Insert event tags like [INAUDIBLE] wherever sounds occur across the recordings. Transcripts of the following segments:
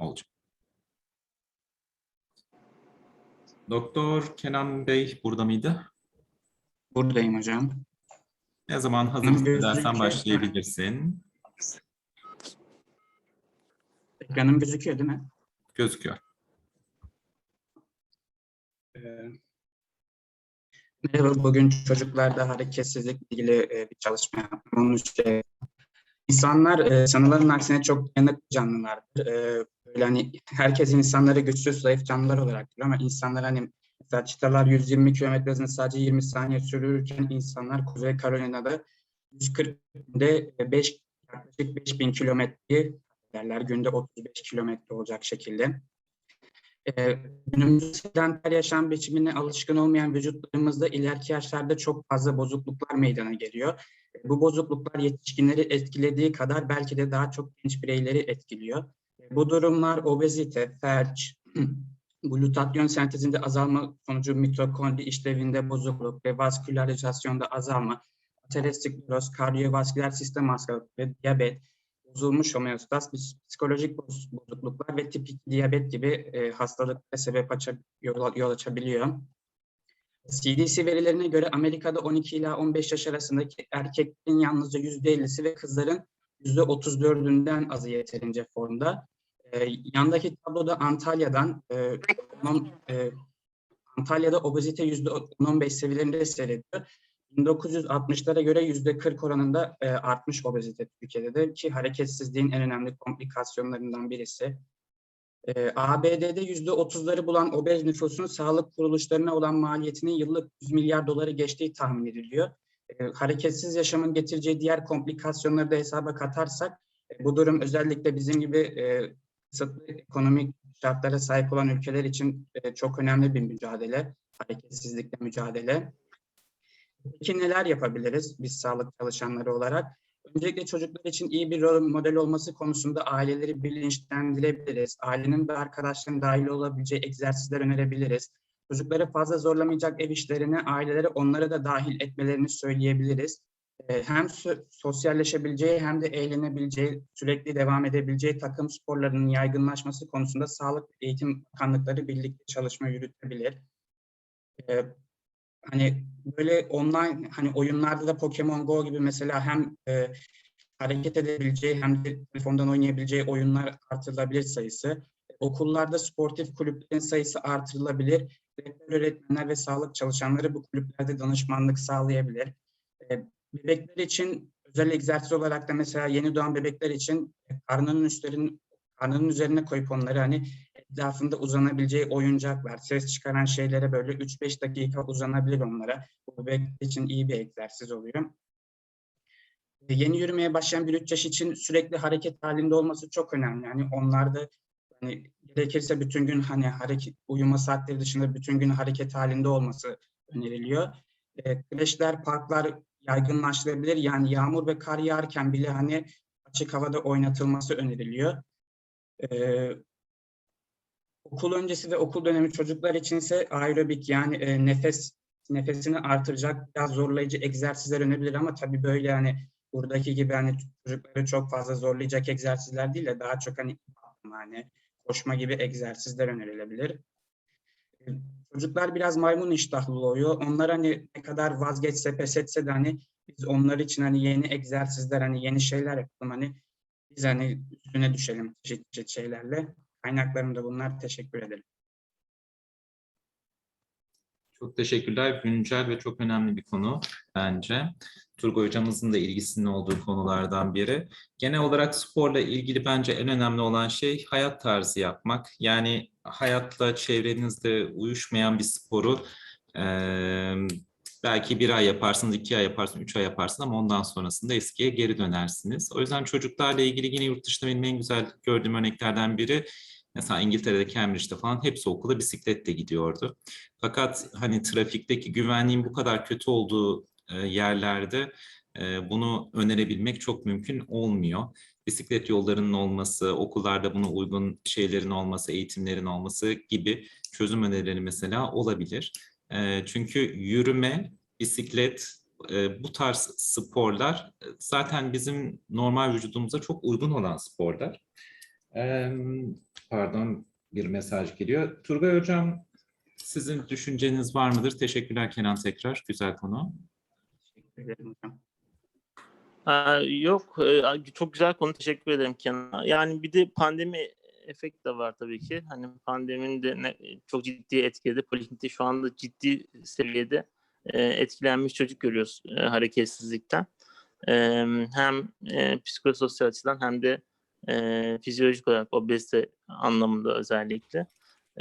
olacak. Doktor Kenan Bey burada mıydı? Buradayım hocam. Ne zaman hazır hissedersen başlayabilirsin. Ekranım gözüküyor değil mi? Gözüküyor. Ee, Merhaba, bugün çocuklarda hareketsizlikle ilgili e, bir çalışma. Onun için insanlar e, sanılanın aksine çok dayanıklı canlılardır. E, böyle hani herkes insanları güçsüz, zayıf canlılar olarak görüyor ama insanlar hani mesela çitalar 120 kilometre hızında sadece 20 saniye sürürken insanlar Kuzey Carolina'da 140 günde 5 yaklaşık 5000 kilometreyi derler günde 35 kilometre olacak şekilde. Ee, günümüzde sedanter yaşam biçimine alışkın olmayan vücutlarımızda ileriki yaşlarda çok fazla bozukluklar meydana geliyor. E, Bu bozukluklar yetişkinleri etkilediği kadar belki de daha çok genç bireyleri etkiliyor. Bu durumlar obezite, felç, [CLEARS THROAT] glutatyon sentezinde azalma sonucu mitokondri işlevinde bozukluk ve vaskülarizasyonda azalma, ateroskleroz, kardiyovasküler sistem hastalıkları, diyabet, bozulmuş homeostaz, pis- psikolojik boz- bozukluklar ve tip 2 diyabet gibi e, hastalıklara sebep aça, yol, yol açabiliyor. CDC verilerine göre Amerika'da 12 ila 15 yaş arasındaki erkeklerin yalnızca %50'si ve kızların %34'ünden azı yeterince formda. E, yandaki tabloda Antalya'dan e, on- e, Antalya'da obezite %15 seviyelerinde seyrediyor. 1960'lara göre yüzde 40 oranında e, artmış obezite Türkiye'de de ki hareketsizliğin en önemli komplikasyonlarından birisi. E, ABD'de yüzde 30'ları bulan obez nüfusun sağlık kuruluşlarına olan maliyetinin yıllık 100 milyar doları geçtiği tahmin ediliyor. E, hareketsiz yaşamın getireceği diğer komplikasyonları da hesaba katarsak e, bu durum özellikle bizim gibi e, kısıtlı ekonomik şartlara sahip olan ülkeler için e, çok önemli bir mücadele, hareketsizlikle mücadele. Peki neler yapabiliriz biz sağlık çalışanları olarak? Öncelikle çocuklar için iyi bir rol model olması konusunda aileleri bilinçlendirebiliriz. Ailenin ve arkadaşların dahil olabileceği egzersizler önerebiliriz. Çocukları fazla zorlamayacak ev işlerine ailelere onları da dahil etmelerini söyleyebiliriz. Ee, Hem sosyalleşebileceği hem de eğlenebileceği, sürekli devam edebileceği takım sporlarının yaygınlaşması konusunda Sağlık Eğitim Bakanlıkları birlikte çalışma yürütebilir. Ee, hani böyle online hani oyunlarda da Pokemon Go gibi mesela hem e, hareket edebileceği hem de telefondan oynayabileceği oyunlar artırılabilir sayısı. Okullarda sportif kulüplerin sayısı artırılabilir. Öğretmenler ve sağlık çalışanları bu kulüplerde danışmanlık sağlayabilir. E, bebekler için özel egzersiz olarak da mesela yeni doğan bebekler için karnının üstlerin karnının üzerine koyup onları hani etrafında uzanabileceği oyuncaklar, ses çıkaran şeylere böyle 3-5 dakika uzanabilir onlara. Bu bebek için iyi bir egzersiz oluyor. E, Yeni yürümeye başlayan bir 3 yaş için sürekli hareket halinde olması çok önemli. Yani onlarda hani gerekirse bütün gün hani hareket uyuma saatleri dışında bütün gün hareket halinde olması öneriliyor. E, kreşler, parklar yaygınlaştırabilir. Yani yağmur ve kar yağarken bile hani açık havada oynatılması öneriliyor. E, okul öncesi ve okul dönemi çocuklar için ise aerobik yani e, nefes nefesini artıracak biraz zorlayıcı egzersizler önebilir ama tabii böyle yani buradaki gibi hani çocukları çok fazla zorlayacak egzersizler değil de daha çok hani hani koşma gibi egzersizler önerilebilir. Çocuklar biraz maymun iştahlı oluyor. Onlar hani ne kadar vazgeçse pes etse de hani biz onlar için hani yeni egzersizler hani yeni şeyler yapalım hani biz hani üstüne düşelim çeşit çeşit şeylerle. Kaynaklarım da bunlar. Teşekkür ederim. Çok teşekkürler. Güncel ve çok önemli bir konu bence. Turgay hocamızın da ilgisinin olduğu konulardan biri. Genel olarak sporla ilgili bence en önemli olan şey hayat tarzı yapmak. Yani hayatla çevrenizde uyuşmayan bir sporu eee, belki bir ay yaparsınız, iki ay yaparsınız, üç ay yaparsınız ama ondan sonrasında eskiye geri dönersiniz. O yüzden çocuklarla ilgili yine yurt dışında benim en güzel gördüğüm örneklerden biri Mesela İngiltere'de Cambridge'de falan hepsi okula bisikletle gidiyordu. Fakat hani trafikteki güvenliğin bu kadar kötü olduğu e, yerlerde e, bunu önerebilmek çok mümkün olmuyor. Bisiklet yollarının olması, okullarda buna uygun şeylerin olması, eğitimlerin olması gibi çözüm önerileri mesela olabilir. E, çünkü yürüme, bisiklet, bu tarz sporlar zaten bizim normal vücudumuza çok uygun olan sporlar. Pardon bir mesaj geliyor. Turgay Hocam sizin düşünceniz var mıdır? Teşekkürler Kenan tekrar. Güzel konu. Teşekkür ederim hocam. Yok, e, çok güzel konu. Teşekkür ederim Kenan. Yani bir de pandemi efekt de var tabii ki. Hani pandeminin de çok ciddi etkiledi. Poliklinikte şu anda ciddi seviyede e, etkilenmiş çocuk görüyoruz e, hareketsizlikten. Hem e, psikososyal açıdan hem de e, fizyolojik olarak obezite anlamında özellikle.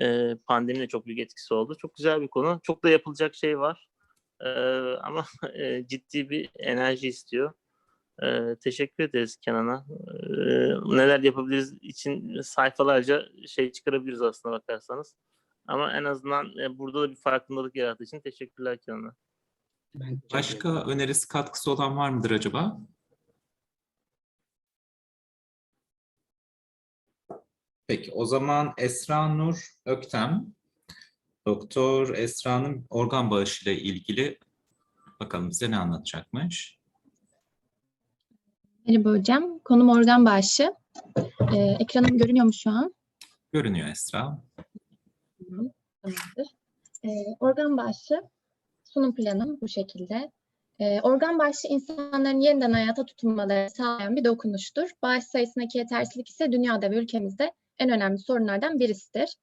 E, pandeminin de çok büyük etkisi oldu. Çok güzel bir konu. Çok da yapılacak şey var. E, ama [LAUGHS] e, ciddi bir enerji istiyor. Ee, teşekkür ederiz Kenan'a. Ee, neler yapabiliriz için sayfalarca şey çıkarabiliriz aslında bakarsanız. Ama en azından e, burada da bir farkındalık yarattığı için teşekkürler Kenan'a. Başka önerisi katkısı olan var mıdır acaba? Peki o zaman Esra Nur Öktem, Doktor Esra'nın organ bağışı ile ilgili bakalım bize ne anlatacakmış. Merhaba hocam. Konum organ bağışı. Ee, ekranım görünüyor mu şu an? Görünüyor Esra. Tamam, Tamamdır. Ee, organ bağışı sunum planım bu şekilde. Ee, organ bağışı insanların yeniden hayata tutunmalarını sağlayan bir dokunuştur. Bağış sayısındaki yetersizlik ise dünyada ve ülkemizde en önemli sorunlardan birisidir.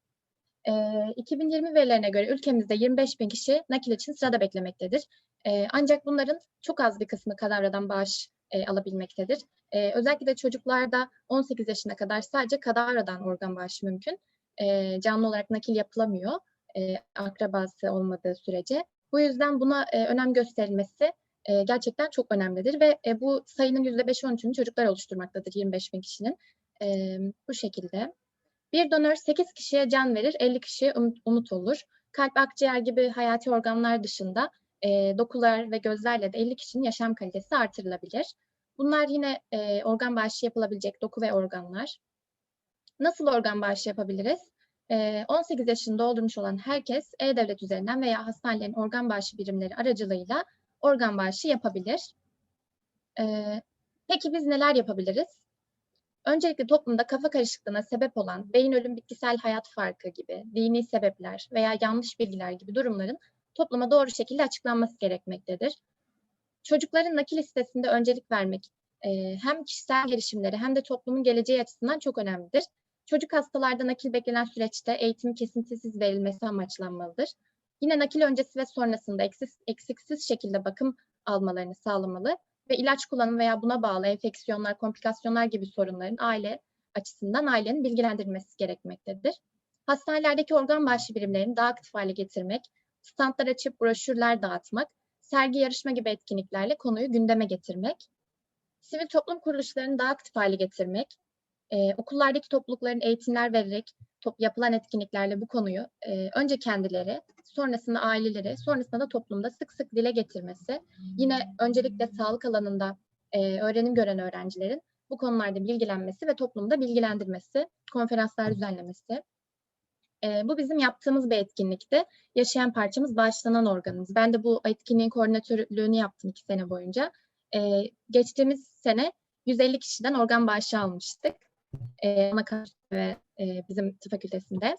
Ee, 2020 verilerine göre ülkemizde 25 bin kişi nakil için sırada beklemektedir. Ee, ancak bunların çok az bir kısmı kadavradan bağış e, alabilmektedir. Ee, özellikle de çocuklarda 18 yaşına kadar sadece kadavradan organ bağışı mümkün. Ee, canlı olarak nakil yapılamıyor e, akrabası olmadığı sürece. Bu yüzden buna e, önem gösterilmesi e, gerçekten çok önemlidir ve e, bu sayının %5-13'ünü çocuklar oluşturmaktadır 25 bin kişinin. E, bu şekilde. Bir donör 8 kişiye can verir, 50 kişiye umut, olur. Kalp, akciğer gibi hayati organlar dışında e, dokular ve gözlerle de 50 kişinin yaşam kalitesi artırılabilir. Bunlar yine e, organ bağışı yapılabilecek doku ve organlar. Nasıl organ bağışı yapabiliriz? E, 18 yaşını doldurmuş olan herkes E-Devlet üzerinden veya hastanelerin organ bağışı birimleri aracılığıyla organ bağışı yapabilir. E, peki biz neler yapabiliriz? Öncelikle toplumda kafa karışıklığına sebep olan beyin ölüm bitkisel hayat farkı gibi dini sebepler veya yanlış bilgiler gibi durumların topluma doğru şekilde açıklanması gerekmektedir. Çocukların nakil listesinde öncelik vermek e, hem kişisel gelişimleri hem de toplumun geleceği açısından çok önemlidir. Çocuk hastalarda nakil beklenen süreçte eğitim kesintisiz verilmesi amaçlanmalıdır. Yine nakil öncesi ve sonrasında eksiksiz, eksiksiz şekilde bakım almalarını sağlamalı ve ilaç kullanımı veya buna bağlı enfeksiyonlar, komplikasyonlar gibi sorunların aile açısından ailenin bilgilendirilmesi gerekmektedir. Hastanelerdeki organ bağışı birimlerini daha aktif hale getirmek, standlar açıp broşürler dağıtmak, sergi yarışma gibi etkinliklerle konuyu gündeme getirmek, sivil toplum kuruluşlarını daha aktif hale getirmek, e, okullardaki toplulukların eğitimler vererek top, yapılan etkinliklerle bu konuyu e, önce kendileri, sonrasında aileleri, sonrasında da toplumda sık sık dile getirmesi, yine öncelikle sağlık alanında e, öğrenim gören öğrencilerin bu konularda bilgilenmesi ve toplumda bilgilendirmesi, konferanslar düzenlemesi. E, bu bizim yaptığımız bir etkinlikti. Yaşayan parçamız bağışlanan organımız. Ben de bu etkinliğin koordinatörlüğünü yaptım iki sene boyunca. E, geçtiğimiz sene 150 kişiden organ bağışı almıştık. E, ana ve e, bizim tıp fakültesinde.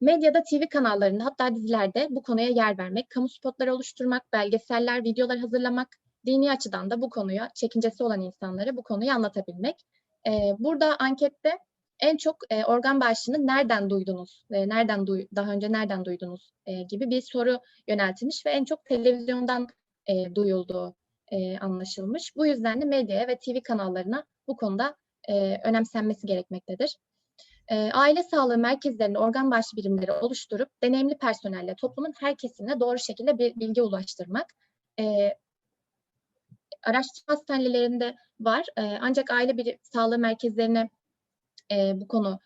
Medyada, TV kanallarında hatta dizilerde bu konuya yer vermek, kamu spotları oluşturmak, belgeseller, videolar hazırlamak, dini açıdan da bu konuya çekincesi olan insanlara bu konuyu anlatabilmek. E, burada ankette en çok e, organ bağışını nereden duydunuz, e, nereden duy daha önce nereden duydunuz e, gibi bir soru yöneltilmiş ve en çok televizyondan e, duyulduğu e, anlaşılmış. Bu yüzden de medyaya ve TV kanallarına bu konuda e, önemsenmesi gerekmektedir. E, aile sağlığı merkezlerinde organ bağışı birimleri oluşturup deneyimli personelle toplumun her kesimine doğru şekilde bir bilgi ulaştırmak. E, araştırma hastanelerinde var e, ancak aile bir sağlığı merkezlerine e, bu konu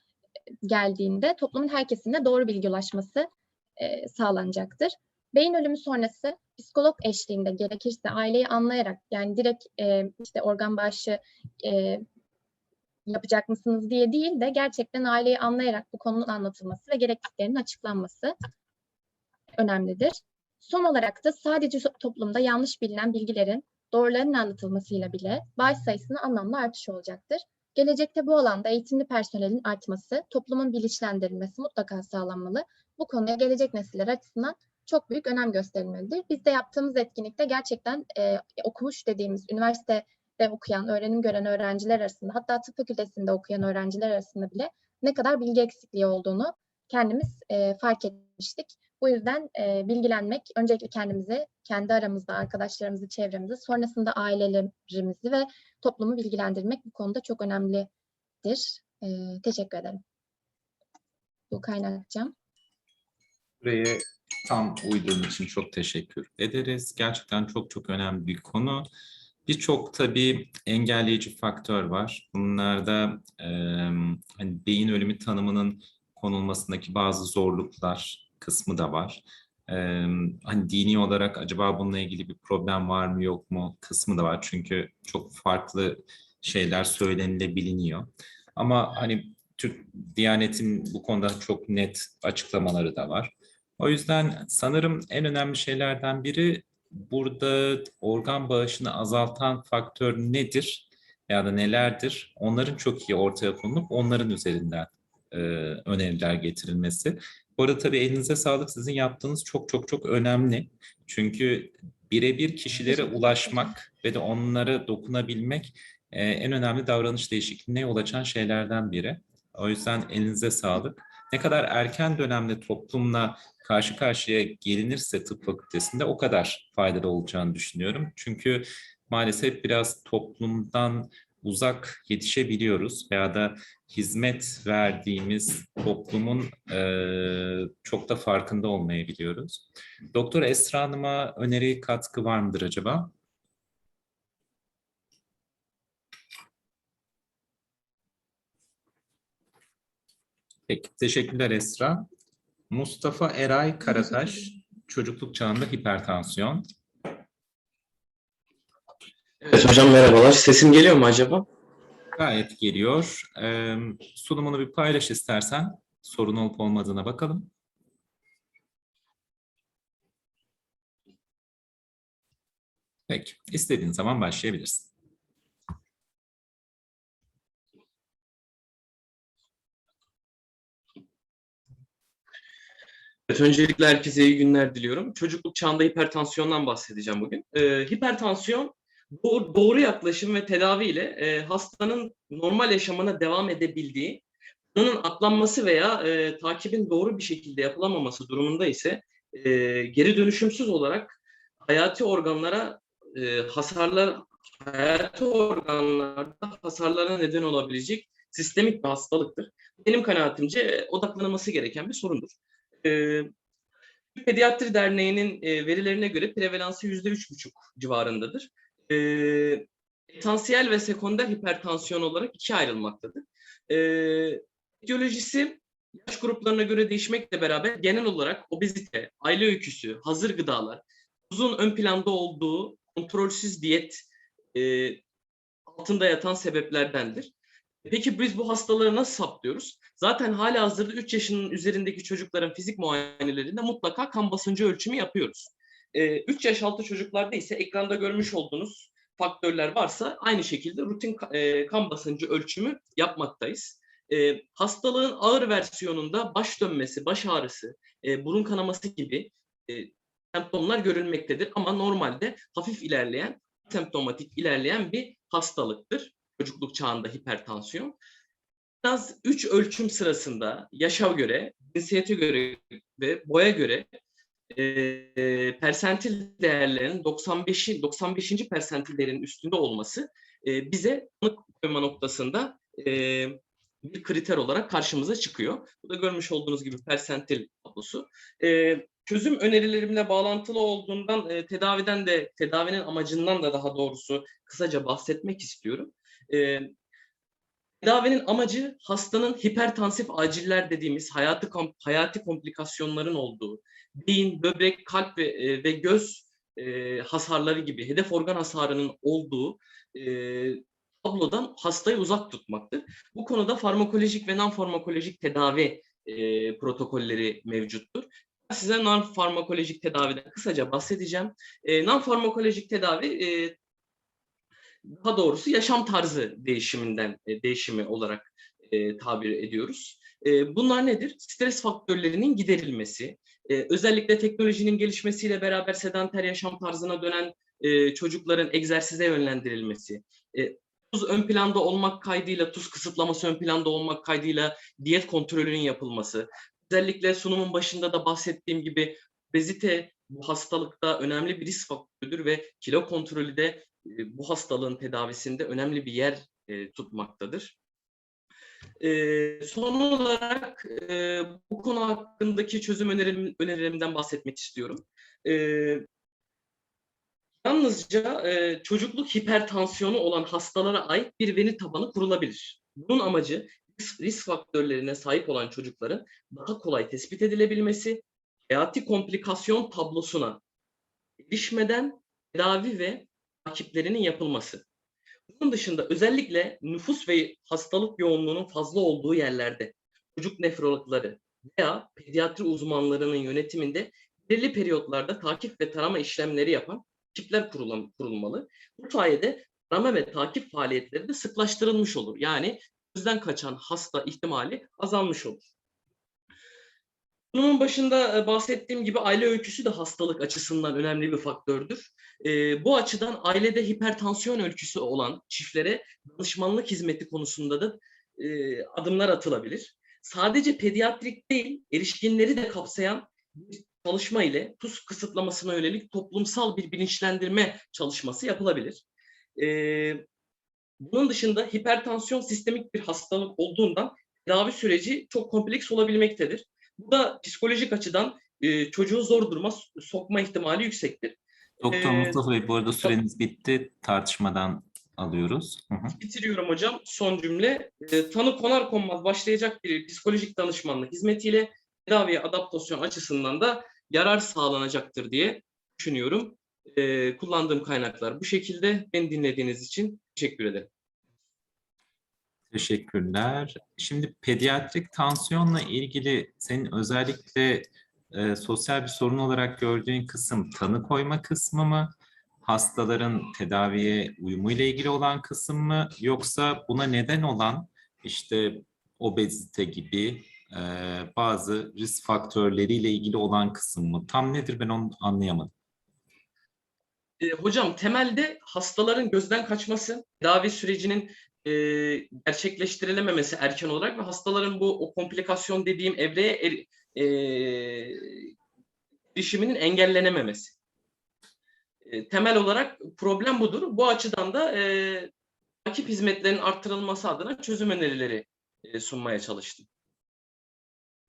geldiğinde toplumun her kesimine doğru bilgi ulaşması e, sağlanacaktır. Beyin ölümü sonrası psikolog eşliğinde gerekirse aileyi anlayarak yani direkt e, işte organ bağışı e, yapacak mısınız diye değil de gerçekten aileyi anlayarak bu konunun anlatılması ve gerekliliklerinin açıklanması önemlidir. Son olarak da sadece toplumda yanlış bilinen bilgilerin doğrularının anlatılmasıyla bile bağış sayısının anlamlı artışı olacaktır. Gelecekte bu alanda eğitimli personelin artması, toplumun bilinçlendirilmesi mutlaka sağlanmalı. Bu konuya gelecek nesiller açısından çok büyük önem gösterilmelidir. Biz de yaptığımız etkinlikte gerçekten e, okumuş dediğimiz üniversitede okuyan, öğrenim gören öğrenciler arasında hatta tıp fakültesinde okuyan öğrenciler arasında bile ne kadar bilgi eksikliği olduğunu kendimiz e, fark etmiştik. Bu yüzden e, bilgilenmek, öncelikle kendimizi, kendi aramızda, arkadaşlarımızı, çevremizi, sonrasında ailelerimizi ve toplumu bilgilendirmek bu konuda çok önemlidir. E, teşekkür ederim. Bu kaynakçam. Buraya tam uyduğun için çok teşekkür ederiz. Gerçekten çok çok önemli bir konu. Birçok tabii engelleyici faktör var. Bunlarda e, hani beyin ölümü tanımının konulmasındaki bazı zorluklar kısmı da var. E, hani dini olarak acaba bununla ilgili bir problem var mı yok mu kısmı da var. Çünkü çok farklı şeyler söylenilebiliniyor. Ama hani Türk Diyanet'in bu konuda çok net açıklamaları da var. O yüzden sanırım en önemli şeylerden biri burada organ bağışını azaltan faktör nedir ya da nelerdir? Onların çok iyi ortaya konulup onların üzerinden e, öneriler getirilmesi. Bu arada tabii elinize sağlık. Sizin yaptığınız çok çok çok önemli. Çünkü birebir kişilere ulaşmak ve de onlara dokunabilmek e, en önemli davranış değişikliğine yol açan şeylerden biri. O yüzden elinize sağlık. Ne kadar erken dönemde toplumla karşı karşıya gelinirse tıp fakültesinde o kadar faydalı olacağını düşünüyorum. Çünkü maalesef biraz toplumdan uzak yetişebiliyoruz veya da hizmet verdiğimiz toplumun eee, çok da farkında olmayabiliyoruz. Doktor Esra Hanım'a öneri katkı var mıdır acaba? Peki, teşekkürler Esra. Mustafa Eray Karataş, çocukluk çağında hipertansiyon. Evet hocam merhabalar. Sesim geliyor mu acaba? Gayet geliyor. Ee, sunumunu bir paylaş istersen. Sorun olup olmadığına bakalım. Peki, istediğin zaman başlayabilirsin. Evet, öncelikle herkese iyi günler diliyorum. Çocukluk çağında hipertansiyondan bahsedeceğim bugün. Ee, hipertansiyon doğru, doğru yaklaşım ve tedavi ile e, hastanın normal yaşamına devam edebildiği, bunun atlanması veya e, takibin doğru bir şekilde yapılamaması durumunda ise e, geri dönüşümsüz olarak hayati organlara e, hasarlar, hayati organlarda hasarlara neden olabilecek sistemik bir hastalıktır. Benim kanaatimce odaklanılması gereken bir sorundur. Türk Pediatri Derneği'nin e, verilerine göre prevalansı yüzde üç buçuk civarındadır. Ee, etansiyel ve sekonder hipertansiyon olarak ikiye ayrılmaktadır. Ee, etiolojisi yaş gruplarına göre değişmekle beraber genel olarak obezite, aile öyküsü, hazır gıdalar, uzun ön planda olduğu kontrolsüz diyet e, altında yatan sebeplerdendir. Peki biz bu hastaları nasıl saptıyoruz? Zaten hala hazırda 3 yaşının üzerindeki çocukların fizik muayenelerinde mutlaka kan basıncı ölçümü yapıyoruz. 3 yaş altı çocuklarda ise ekranda görmüş olduğunuz faktörler varsa aynı şekilde rutin e, kan basıncı ölçümü yapmaktayız. E, hastalığın ağır versiyonunda baş dönmesi, baş ağrısı, e, burun kanaması gibi e, semptomlar görülmektedir. Ama normalde hafif ilerleyen, semptomatik ilerleyen bir hastalıktır. Çocukluk çağında hipertansiyon. Az 3 ölçüm sırasında yaşa göre, cinsiyete göre ve boya göre e, persentil değerlerinin 95'i 95. persentillerin üstünde olması e, bize tanı koyma noktasında e, bir kriter olarak karşımıza çıkıyor. Bu da görmüş olduğunuz gibi persentil tablosu. E, çözüm önerilerimle bağlantılı olduğundan e, tedaviden de tedavinin amacından da daha doğrusu kısaca bahsetmek istiyorum. E, Tedavinin amacı hastanın hipertansif aciller dediğimiz hayatı kom- hayati komplikasyonların olduğu, beyin, böbrek, kalp ve, e, ve göz e, hasarları gibi hedef organ hasarının olduğu e, tablodan hastayı uzak tutmaktır. Bu konuda farmakolojik ve non farmakolojik tedavi e, protokolleri mevcuttur. Size non farmakolojik tedaviden kısaca bahsedeceğim. E, non farmakolojik tedavi e, daha doğrusu yaşam tarzı değişiminden e, değişimi olarak e, tabir ediyoruz. E, bunlar nedir? Stres faktörlerinin giderilmesi, özellikle teknolojinin gelişmesiyle beraber sedanter yaşam tarzına dönen çocukların egzersize yönlendirilmesi, tuz ön planda olmak kaydıyla, tuz kısıtlaması ön planda olmak kaydıyla diyet kontrolünün yapılması, özellikle sunumun başında da bahsettiğim gibi obezite bu hastalıkta önemli bir risk faktörüdür ve kilo kontrolü de e, bu hastalığın tedavisinde önemli bir yer e, tutmaktadır. E, son olarak e, bu konu hakkındaki çözüm önerim, önerilerimden bahsetmek istiyorum. E, yalnızca e, çocukluk hipertansiyonu olan hastalara ait bir veri tabanı kurulabilir. Bunun amacı risk, faktörlerine sahip olan çocukların daha kolay tespit edilebilmesi, hayati komplikasyon tablosuna erişmeden tedavi ve takiplerinin yapılması. Bunun dışında özellikle nüfus ve hastalık yoğunluğunun fazla olduğu yerlerde çocuk nefrologları veya pediatri uzmanlarının yönetiminde belirli periyotlarda takip ve tarama işlemleri yapan ekipler kurulmalı. Bu sayede tarama ve takip faaliyetleri de sıklaştırılmış olur. Yani gözden kaçan hasta ihtimali azalmış olur. Sunumun başında e, bahsettiğim gibi aile öyküsü de hastalık açısından önemli bir faktördür. E, bu açıdan ailede hipertansiyon öyküsü olan çiftlere danışmanlık hizmeti konusunda da e, adımlar atılabilir. Sadece pediatrik değil, erişkinleri de kapsayan bir çalışma ile tuz kısıtlamasına yönelik toplumsal bir bilinçlendirme çalışması yapılabilir. E, bunun dışında hipertansiyon sistemik bir hastalık olduğundan tedavi süreci çok kompleks olabilmektedir. Bu da psikolojik açıdan e, çocuğu zor duruma sokma ihtimali yüksektir. Doktor Ee, Mustafa Bey bu arada süreniz bitti. Tartışmadan alıyoruz. Hı hı. Bitiriyorum hocam. Son cümle. E, tanı konar konmaz başlayacak bir psikolojik danışmanlık hizmetiyle tedaviye adaptasyon açısından da yarar sağlanacaktır diye düşünüyorum. E, kullandığım kaynaklar bu şekilde. Beni dinlediğiniz için teşekkür ederim. Teşekkürler. Şimdi pediatrik tansiyonla ilgili senin özellikle e, sosyal bir sorun olarak gördüğün kısım tanı koyma kısmı mı? Hastaların tedaviye uyumu ile ilgili olan kısım mı? Yoksa buna neden olan işte obezite gibi e, bazı risk faktörleriyle ilgili olan kısım mı? Tam nedir ben onu anlayamadım. E, hocam temelde hastaların gözden kaçması, tedavi sürecinin e, gerçekleştirilememesi erken olarak ve hastaların bu o komplikasyon dediğim evreye er, e, erişiminin engellenememesi. E, temel olarak problem budur. Bu açıdan da e, takip hizmetlerinin arttırılması adına çözüm önerileri e, sunmaya çalıştım.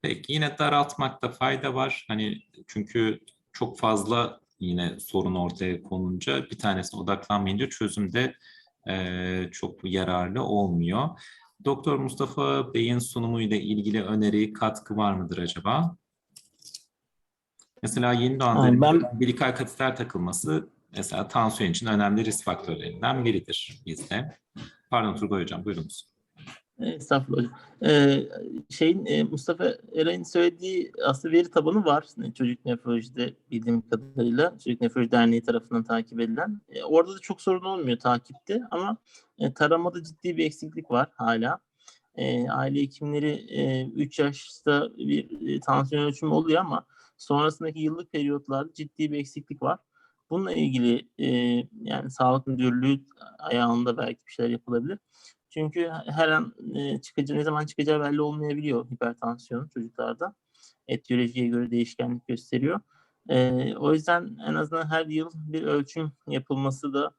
Peki yine daraltmakta fayda var. Hani çünkü çok fazla yine sorun ortaya konunca bir tanesine odaklanmayınca çözümde eee, çok yararlı olmuyor. Doktor Mustafa Bey'in sunumuyla ilgili öneri, katkı var mıdır acaba? Mesela yeni doğanların ben- umbilikal kateter takılması mesela tansiyon için önemli risk faktörlerinden biridir bizde. Pardon Turgay Hocam buyurunuz. Estağfurullah hocam. Ee, şeyin e, Mustafa Eray'ın söylediği aslında veri tabanı var. Çocuk nefrolojide bildiğim kadarıyla Çocuk Nefroloji Derneği tarafından takip edilen. E, orada da çok sorun olmuyor takipte ama e, taramada ciddi bir eksiklik var hala. E, aile hekimleri 3 yaşta bir e, tansiyon ölçümü oluyor ama sonrasındaki yıllık periyotlarda ciddi bir eksiklik var. Bununla ilgili e, yani Sağlık Müdürlüğü ayağında belki bir şeyler yapılabilir. Çünkü her an e, çıkacağı, ne zaman çıkacağı belli olmayabiliyor hipertansiyon çocuklarda. Etiyolojiye göre değişkenlik gösteriyor. E, o yüzden en azından her yıl bir ölçüm yapılması da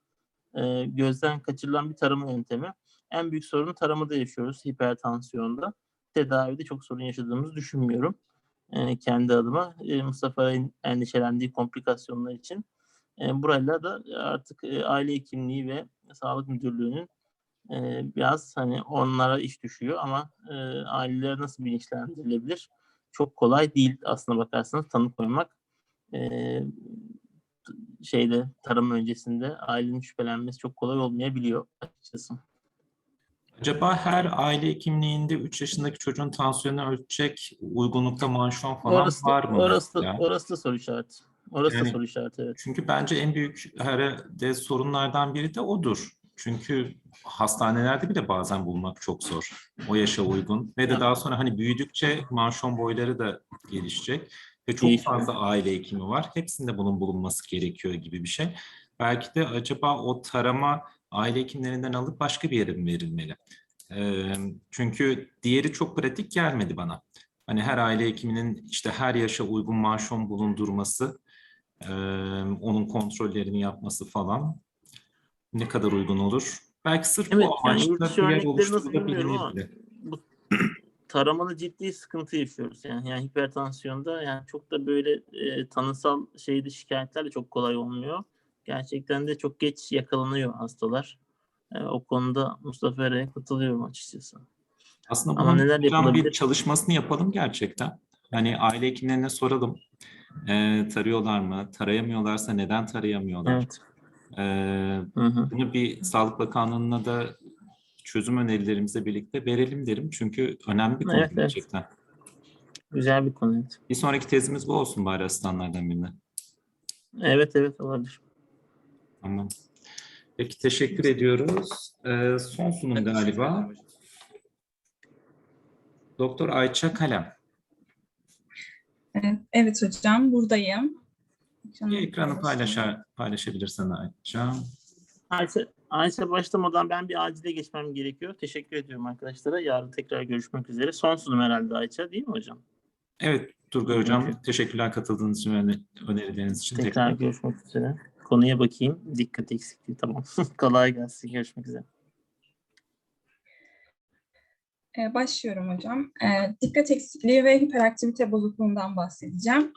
e, gözden kaçırılan bir tarama yöntemi. En büyük sorunu taramada yaşıyoruz hipertansiyonda. Tedavide çok sorun yaşadığımızı düşünmüyorum. E, kendi adıma e, Mustafa'nın endişelendiği komplikasyonlar için. E, burayla da artık e, aile hekimliği ve sağlık müdürlüğünün e, biraz hani onlara iş düşüyor ama e, aileler nasıl bilinçlendirilebilir? Çok kolay değil aslına bakarsanız tanı koymak. E, şeyde tarım öncesinde ailenin şüphelenmesi çok kolay olmayabiliyor açıkçası. Acaba her aile hekimliğinde 3 yaşındaki çocuğun tansiyonunu ölçecek uygunlukta manşon falan Orası, var mı? orası, mesela? orası da soru işareti. Orası Yani- da soru işareti evet. Çünkü bence en büyük herhalde sorunlardan biri de odur. Çünkü hastanelerde bile bazen bulmak çok zor. O yaşa uygun ve de daha sonra hani büyüdükçe manşon boyları da gelişecek ve çok fazla aile hekimi var. Hepsinde bunun bulunması gerekiyor gibi bir şey. Belki de acaba o tarama aile hekimlerinden alıp başka bir yere mi verilmeli? Ee, çünkü diğeri çok pratik gelmedi bana. Hani her aile hekiminin işte her yaşa uygun manşon bulundurması, e, onun kontrollerini yapması falan ne kadar uygun olur? Belki sırf Evet, bu yani amaçla yurt dışı bir yer örnekleri nasıl bilmiyorum ama oluşturulabilir. bu [CLEARS THROAT] taramada ciddi sıkıntı yaşıyoruz yani. Yani hipertansiyonda yani çok da böyle e, tanısal şeyde şikayetler de çok kolay olmuyor. Gerçekten de çok geç yakalanıyor hastalar. E, o konuda Mustafa Eray'a katılıyorum açıkçası. Aslında Ama bunun neler hocam bir yapılabilir? çalışmasını yapalım gerçekten. Hani aile hekimlerine soralım. Ee, tarıyorlar mı? Tarayamıyorlarsa neden tarayamıyorlar? Evet. Ee, Hı hı. bunu bir Sağlık Bakanlığı'na da çözüm önerilerimizle birlikte verelim derim. Çünkü önemli bir konu Evet, evet. gerçekten. Güzel bir konu. Evet. Bir sonraki tezimiz bu olsun bari asistanlardan birine. Evet evet olabilir. Tamam. Peki teşekkür ediyoruz. Ee, son sunum galiba. Doktor Ayça Kalem. Evet, evet hocam buradayım. Ekranı Bir ekranı paylaşar, paylaşabilirsen Ayça. Ayşe, Ayşe başlamadan ben bir acile geçmem gerekiyor. Teşekkür ediyorum arkadaşlara. Yarın tekrar görüşmek üzere. Son sunum herhalde Ayça değil mi hocam? Evet Turgay Hocam Peki. teşekkürler katıldığınız için ve önerileriniz için. Tekrar görüşmek üzere. Konuya bakayım. Dikkat eksikliği tamam. [LAUGHS] Kolay gelsin. Görüşmek üzere. Ee, başlıyorum hocam. Ee, dikkat eksikliği ve hiperaktivite bozukluğundan bahsedeceğim.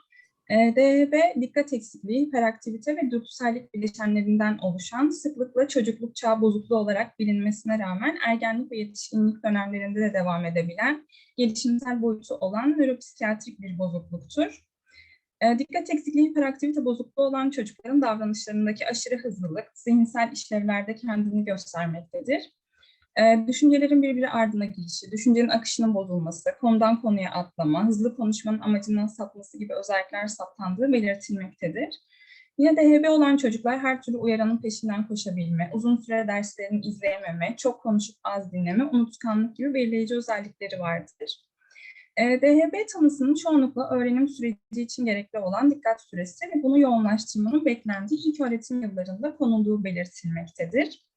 Ee, DHB, dikkat eksikliği, hiperaktivite ve dürtüsellik bileşenlerinden oluşan, sıklıkla çocukluk çağı bozukluğu olarak bilinmesine rağmen ergenlik ve yetişkinlik dönemlerinde de devam edebilen, gelişimsel boyutu olan nöropsikiyatrik bir bozukluktur. Ee, Dikkat eksikliği, hiperaktivite bozukluğu olan çocukların davranışlarındaki aşırı hızlılık, zihinsel işlevlerde kendini göstermektedir. Ee, düşüncelerin birbiri ardına girişi, düşüncenin akışının bozulması, konudan konuya atlama, hızlı konuşmanın amacından sapması gibi özellikler saptandığı belirtilmektedir. Yine DHB olan çocuklar her türlü uyaranın peşinden koşabilme, uzun süre derslerini izleyememe, çok konuşup az dinleme, unutkanlık gibi belirleyici özellikleri vardır. Ee, DHB tanısının çoğunlukla öğrenim süreci için gerekli olan dikkat süresi ve bunu yoğunlaştırmanın beklendiği ilk öğretim yıllarında konulduğu belirtilmektedir.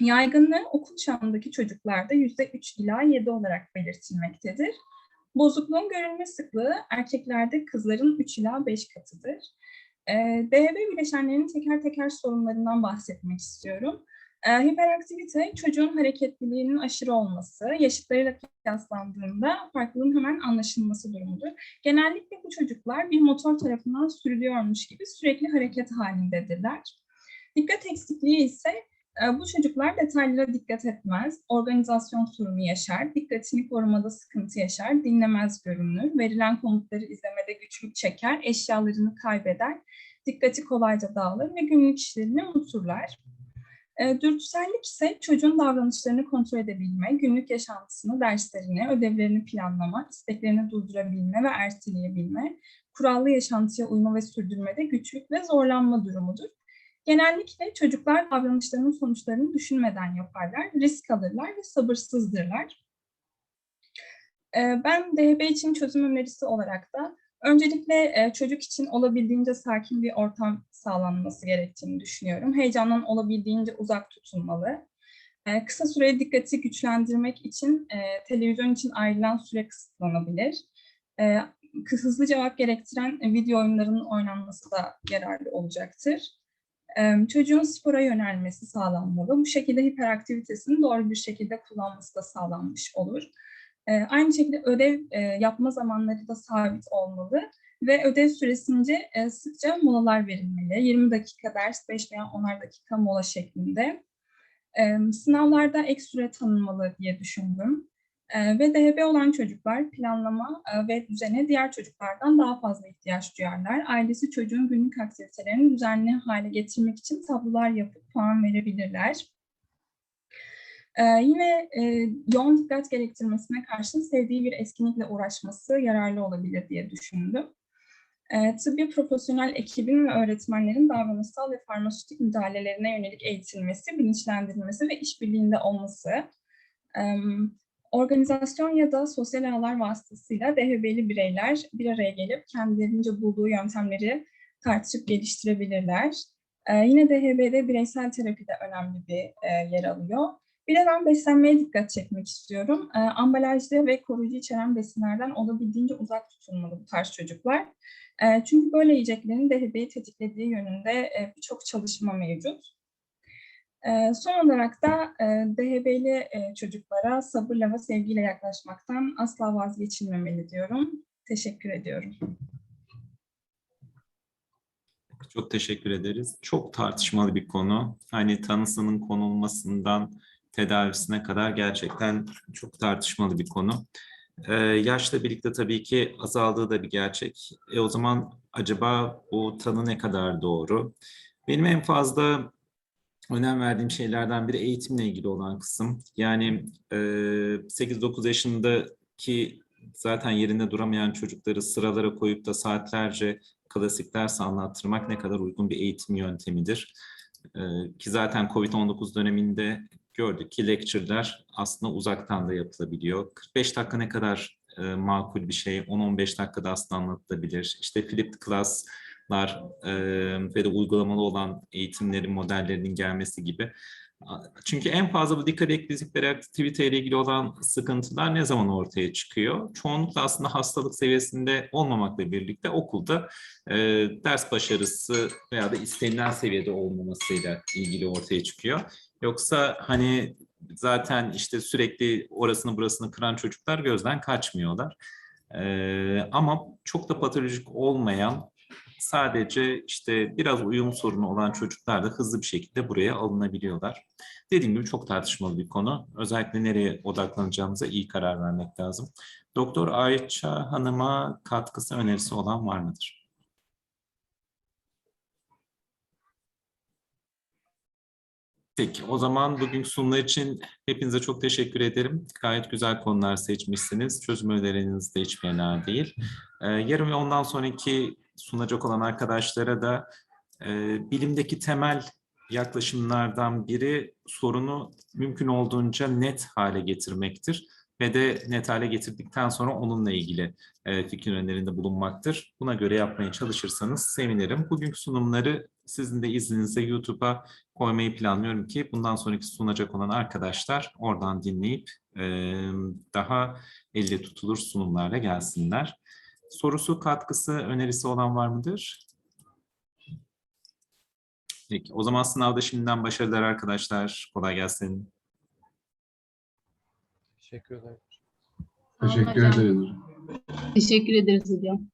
Yaygınlığı okul çağındaki çocuklarda %3 ila 7 olarak belirtilmektedir. Bozukluğun görülme sıklığı erkeklerde kızların 3 ila 5 katıdır. Ee, DHB bileşenlerinin teker teker sorunlarından bahsetmek istiyorum. Ee, hiperaktivite çocuğun hareketliliğinin aşırı olması, yaşıtlarıyla kıyaslandığında farklılığın hemen anlaşılması durumudur. Genellikle bu çocuklar bir motor tarafından sürülüyormuş gibi sürekli hareket halindedirler. Dikkat eksikliği ise e, bu çocuklar detaylara dikkat etmez, organizasyon sorunu yaşar, dikkatini korumada sıkıntı yaşar, dinlemez görünür, verilen komutları izlemede güçlük çeker, eşyalarını kaybeder, dikkati kolayca dağılır ve günlük işlerini unuturlar. E, dürtüsellik ise çocuğun davranışlarını kontrol edebilme, günlük yaşantısını, derslerini, ödevlerini planlama, isteklerini durdurabilme ve erteleyebilme, kurallı yaşantıya uyma ve sürdürmede güçlük ve zorlanma durumudur. Genellikle çocuklar davranışlarının sonuçlarını düşünmeden yaparlar, risk alırlar ve sabırsızdırlar. Ee, Ben DHB için çözüm önerisi olarak da öncelikle e, çocuk için olabildiğince sakin bir ortam sağlanması gerektiğini düşünüyorum. Heyecandan olabildiğince uzak tutulmalı. Ee, Kısa süreli dikkati güçlendirmek için e, televizyon için ayrılan süre kısıtlanabilir. Ee, Hızlı cevap gerektiren video oyunlarının oynanması da yararlı olacaktır. Çocuğun spora yönelmesi sağlanmalı. Bu şekilde hiperaktivitesini doğru bir şekilde kullanması da sağlanmış olur. Aynı şekilde ödev yapma zamanları da sabit olmalı ve ödev süresince sıkça molalar verilmeli. 20 dakika ders, 5 veya 10'ar dakika mola şeklinde. Sınavlarda ek süre tanınmalı diye düşündüm. Ve DHB olan çocuklar planlama ve düzene diğer çocuklardan daha fazla ihtiyaç duyarlar. Ailesi çocuğun günlük aktivitelerini düzenli hale getirmek için tablolar yapıp puan verebilirler. Ee, yine e, yoğun dikkat gerektirmesine karşın sevdiği bir etkinlikle uğraşması yararlı olabilir diye düşündüm. E, tıbbi profesyonel ekibin ve öğretmenlerin davranışsal ve farmasötik müdahalelerine yönelik eğitilmesi, bilinçlendirilmesi ve işbirliğinde olması. Organizasyon ya da sosyal ağlar vasıtasıyla DHB'li bireyler bir araya gelip kendilerince bulduğu yöntemleri tartışıp geliştirebilirler. E, yine DHB'de bireysel terapi de önemli bir e, yer alıyor. Bir de ben beslenmeye dikkat çekmek istiyorum. E, ambalajlı ve koruyucu içeren besinlerden olabildiğince uzak tutulmalı bu tarz çocuklar. E, çünkü böyle yiyeceklerin DHB'yi tetiklediği yönünde e, birçok çalışma mevcut. Son olarak da DHB'li çocuklara sabırla ve sevgiyle yaklaşmaktan asla vazgeçilmemeli diyorum. Teşekkür ediyorum. Çok teşekkür ederiz. Çok tartışmalı bir konu. Hani tanısının konulmasından tedavisine kadar gerçekten çok tartışmalı bir konu. Ee, yaşla birlikte tabii ki azaldığı da bir gerçek. E o zaman acaba bu tanı ne kadar doğru? Benim en fazla önem verdiğim şeylerden biri eğitimle ilgili olan kısım. Yani e, 8-9 yaşındaki zaten yerinde duramayan çocukları sıralara koyup da saatlerce klasik ders anlattırmak ne kadar uygun bir eğitim yöntemidir. Ki zaten COVID-19 döneminde gördük ki lecture'lar aslında uzaktan da yapılabiliyor. 45 dakika ne kadar e, makul bir şey, 10-15 dakikada aslında anlatılabilir. İşte flipped class'lar e, ve de uygulamalı olan eğitimlerin modellerinin gelmesi gibi. Çünkü en fazla bu dikkat eksiklikleri aktiviteyle ilgili olan sıkıntılar ne zaman ortaya çıkıyor? Çoğunlukla aslında hastalık seviyesinde olmamakla birlikte okulda e, ders başarısı veya da istenilen seviyede olmamasıyla ilgili ortaya çıkıyor. Yoksa hani zaten işte sürekli orasını burasını kıran çocuklar gözden kaçmıyorlar. E, ama çok da patolojik olmayan sadece işte biraz uyum sorunu olan çocuklar da hızlı bir şekilde buraya alınabiliyorlar. Dediğim gibi çok tartışmalı bir konu. Özellikle nereye odaklanacağımıza iyi karar vermek lazım. Doktor Ayça Hanım'a katkısı önerisi olan var mıdır? Peki o zaman bugün sunumlar için hepinize çok teşekkür ederim. Gayet güzel konular seçmişsiniz. Çözüm öneriniz de hiç fena değil. Ee, yarın ve ondan sonraki sunacak olan arkadaşlara da e, bilimdeki temel yaklaşımlardan biri sorunu mümkün olduğunca net hale getirmektir ve de net hale getirdikten sonra onunla ilgili e, fikir önerilerinde bulunmaktır. Buna göre yapmaya çalışırsanız sevinirim. Bugünkü sunumları sizin de izninizle YouTube'a koymayı planlıyorum ki bundan sonraki sunacak olan arkadaşlar oradan dinleyip e, daha elle tutulur sunumlarla gelsinler. Sorusu, katkısı, önerisi olan var mıdır? Peki, o zaman sınavda şimdiden başarılar arkadaşlar. Kolay gelsin. Teşekkür ederim. Teşekkür ederiz. Teşekkür ederiz hocam.